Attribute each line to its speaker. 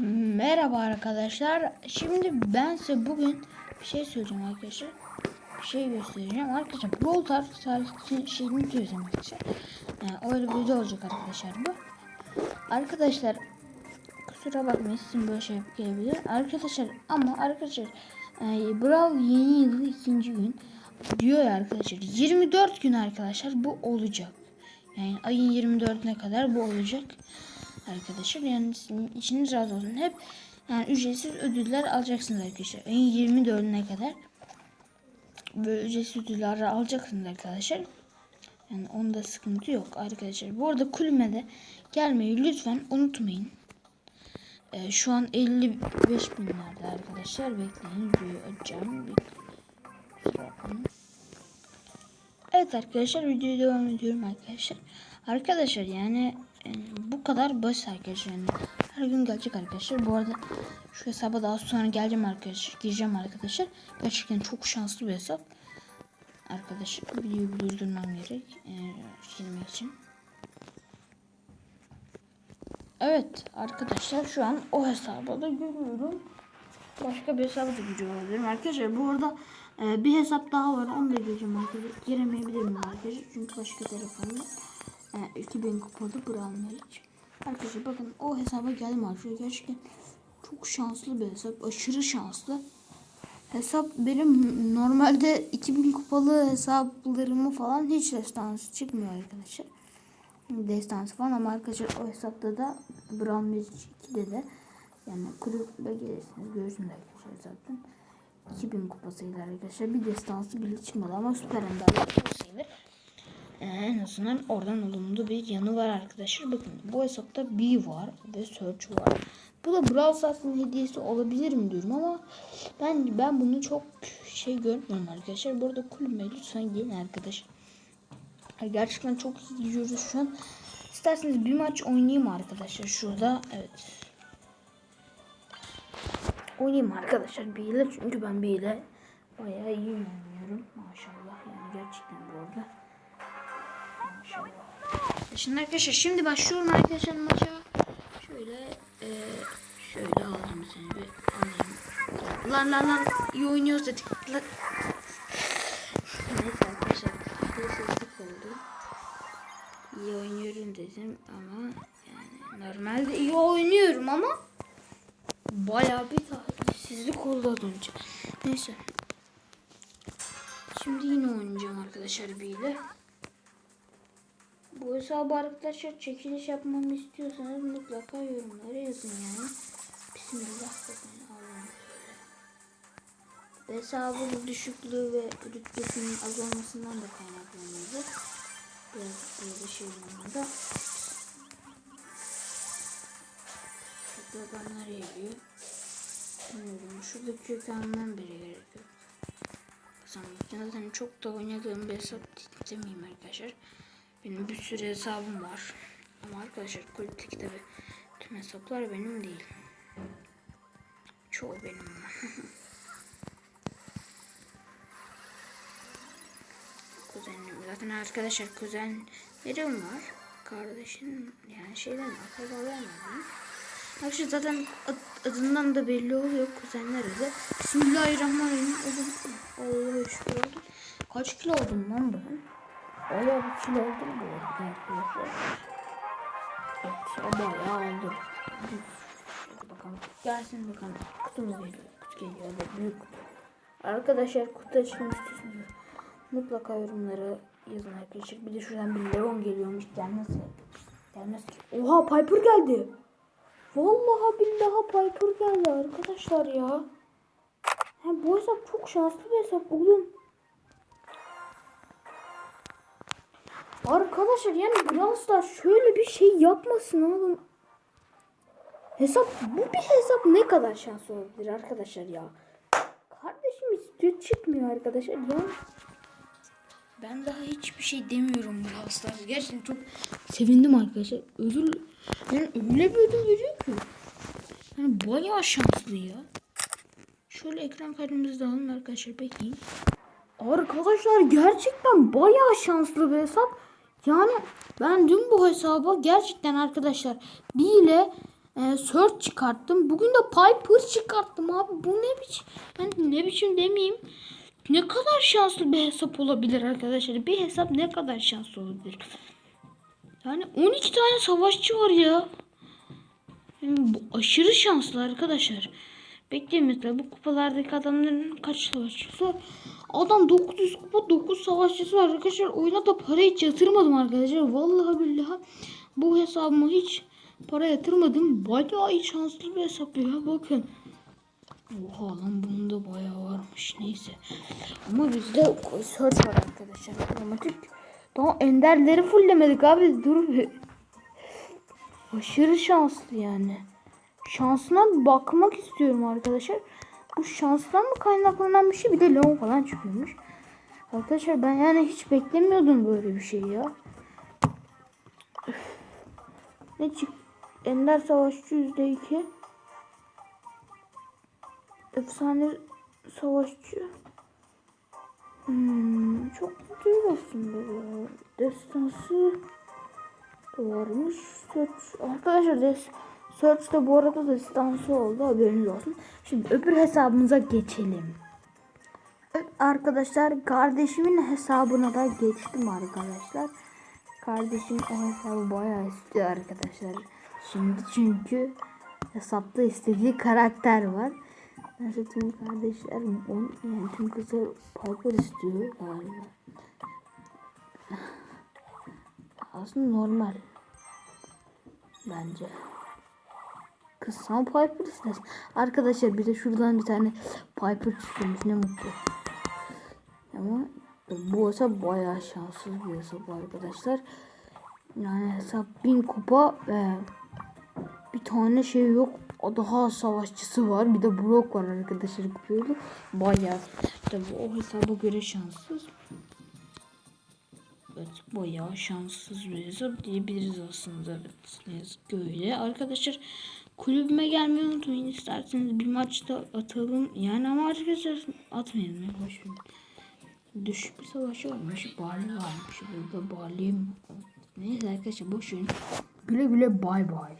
Speaker 1: Merhaba arkadaşlar. Şimdi ben size bugün bir şey söyleyeceğim arkadaşlar. Bir şey göstereceğim. Arkadaşlar Stars tarihçi şeyini söyleyeceğim arkadaşlar. Yani öyle bir olacak arkadaşlar bu. Arkadaşlar kusura bakmayın sizin böyle şey gelebilir. Arkadaşlar ama arkadaşlar e, Brawl yeni yılı ikinci gün diyor ya arkadaşlar 24 gün arkadaşlar bu olacak. Yani ayın 24'üne kadar bu olacak arkadaşlar. Yani sizin içiniz rahat olsun. Hep yani ücretsiz ödüller alacaksınız arkadaşlar. Ayın 24'üne kadar böyle ücretsiz ödüller alacaksınız arkadaşlar. Yani onda sıkıntı yok arkadaşlar. Bu arada kulübede gelmeyi lütfen unutmayın. Ee, şu an 55 binlerde arkadaşlar. Bekleyin videoyu Evet arkadaşlar videoya devam ediyorum arkadaşlar. Arkadaşlar yani e, bu kadar basit arkadaşlar. Yani her gün gelecek arkadaşlar. Bu arada şu hesaba daha sonra geleceğim arkadaşlar. Gireceğim arkadaşlar. Gerçekten çok şanslı bir hesap. Arkadaşlar videoyu durdurmam gerek. E, girmek için. Evet arkadaşlar şu an o hesabı da görüyorum. Başka bir hesabı da olabilirim. Arkadaşlar bu arada e, bir hesap daha var. Onu da gireceğim arkadaşlar. Giremeyebilirim arkadaşlar. Çünkü başka telefonda e, 2000 kupada Brown hiç. Arkadaşlar bakın o hesaba geldim arkadaşlar. Gerçekten çok şanslı bir hesap. Aşırı şanslı. Hesap benim normalde 2000 kupalı hesaplarımı falan hiç destansı çıkmıyor arkadaşlar. Destansı falan ama arkadaşlar o hesapta da Brown Magic 2'de de yani kulübe gelirsiniz görürsünüz arkadaşlar zaten. 2000 kupasıyla arkadaşlar bir destansı bile çıkmadı ama süper enderler kupasıyla. Ee, en azından oradan olumlu bir yanı var arkadaşlar. Bakın bu hesapta B var ve Search var. Bu da Brawl Stars'ın hediyesi olabilir mi diyorum ama ben ben bunu çok şey görmüyorum arkadaşlar. Bu arada kulübe lütfen gelin arkadaşlar. Gerçekten çok iyi gidiyoruz şu an. İsterseniz bir maç oynayayım arkadaşlar şurada. Evet. Oynayayım arkadaşlar bir çünkü ben bir ile bayağı iyi oynuyorum. Maşallah yani gerçekten bu arada. Maşallah. Şimdi arkadaşlar şimdi başlıyorum arkadaşlar maça. Şöyle e, şöyle aldım seni bir alayım. Lan lan lan iyi oynuyoruz dedik. Lan. Neyse arkadaşlar. Seslik oldu. İyi oynuyorum dedim ama yani normalde iyi oynuyorum ama bayağı bir talihsizlik oldu az önce. Neyse. Şimdi yine oynayacağım arkadaşlar biriyle. Bu hesabı arkadaşlar çekiliş yapmamı istiyorsanız mutlaka yorumlara yazın yani. Bismillah bakın Allah'ım. Hesabın düşüklüğü ve rütbesinin az olmasından da kaynaklanıyordu. Biraz böyle şey olmadı. Adamlar geliyor. Bilmiyorum. Şurada kökenmem bile gerek yok. Zaten çok da oynadığım bir hesap demeyeyim arkadaşlar. Benim bir sürü hesabım var. Ama arkadaşlar kulüpteki tabi tüm hesaplar benim değil. Çoğu benim kuzenim. Zaten arkadaşlar kuzenlerim var. Kardeşim yani şeyden akrabalarım var. Arkadaşlar zaten ad- adından da belli oluyor kuzenler adı. Bismillahirrahmanirrahim. Allah'a şükür oldu. Kaç kilo oldum lan ben? Bayağı bir kilo oldum bu arada arkadaşlar. Evet, bayağı oldum. Hadi bakalım. Gelsin bakalım. Kutu mu geliyor? Kutu geliyor. Büyük kutu. Arkadaşlar kutu açmak istiyorsunuz. Mutlaka yorumlara yazın arkadaşlar. Bir de şuradan bir Leon geliyormuş. Gelmez. Gelmez ki. Oha Piper geldi. Vallahi billahi Piper geldi arkadaşlar ya. Ha, bu hesap çok şanslı bir hesap oğlum. Arkadaşlar yani Brawl Stars şöyle bir şey yapmasın oğlum. Hesap bu bir hesap ne kadar şanslı olabilir arkadaşlar ya. Kardeşim istiyor çıkmıyor arkadaşlar ya. Ben daha hiçbir şey demiyorum Brawl Stars. Gerçekten çok sevindim arkadaşlar. Ödül yani öyle bir ödül veriyor ki. Yani bayağı şanslı ya. Şöyle ekran kaydımızı da alalım arkadaşlar bekleyin. Arkadaşlar gerçekten bayağı şanslı bir hesap. Yani ben dün bu hesaba gerçekten arkadaşlar bir ile e, Search çıkarttım. Bugün de Piper çıkarttım abi. Bu ne biçim? Yani ne biçim demeyeyim. Ne kadar şanslı bir hesap olabilir arkadaşlar? Bir hesap ne kadar şanslı olabilir? Yani 12 tane savaşçı var ya. Yani bu aşırı şanslı arkadaşlar. Bekleyin mesela bu kupalardaki adamların kaç savaşçısı var? Adam 900 kupa 9 savaşçısı var arkadaşlar. Oyuna da para hiç yatırmadım arkadaşlar. Vallahi billahi bu hesabıma hiç para yatırmadım. Bayağı iyi şanslı bir hesap ya bakın. Oha lan bunun bayağı varmış neyse. Ama bizde search var arkadaşlar. Otomatik. Daha enderleri fulllemedik abi dur bir. Aşırı şanslı yani. Şansına bakmak istiyorum arkadaşlar. Bu şanstan mı kaynaklanan bir şey? Bir de Leon falan çıkıyormuş. Arkadaşlar ben yani hiç beklemiyordum böyle bir şey ya. Üf. Ne çık? Ender Savaşçı yüzde iki. Efsane Savaşçı. Hmm, çok değil aslında. Destansı varmış. Search. Arkadaşlar des Search de bu arada destansı oldu haberiniz olsun. Şimdi öbür hesabımıza geçelim. Arkadaşlar kardeşimin hesabına da geçtim arkadaşlar. Kardeşim o hesabı bayağı istiyor arkadaşlar. Şimdi çünkü hesapta istediği karakter var. Neyse tüm kardeşlerim on, yani tüm kızlar Piper istiyor galiba. Aslında normal. Bence. Kız sana Piper ister. Arkadaşlar bir de şuradan bir tane Piper çıkıyormuş ne mutlu. Ama bu hesap bayağı şanssız bir hesap arkadaşlar. Yani hesap bin kupa ve bir tane şey yok. Daha savaşçısı var. Bir de Brock var arkadaşlar kupayla. Bayağı. Tabi o hesaba göre şanssız. Evet bayağı şanssız bir hesap diyebiliriz aslında. Evet ne yazık öyle. Arkadaşlar kulübüme gelmeyi unutmayın. İsterseniz bir maçta atalım. Yani ama arkadaşlar atmayalım. Ya, boş verin. Düşük bir savaşı varmış. Barley varmış. Burada Barley'im. Neyse arkadaşlar boş verin. Güle güle bay bay.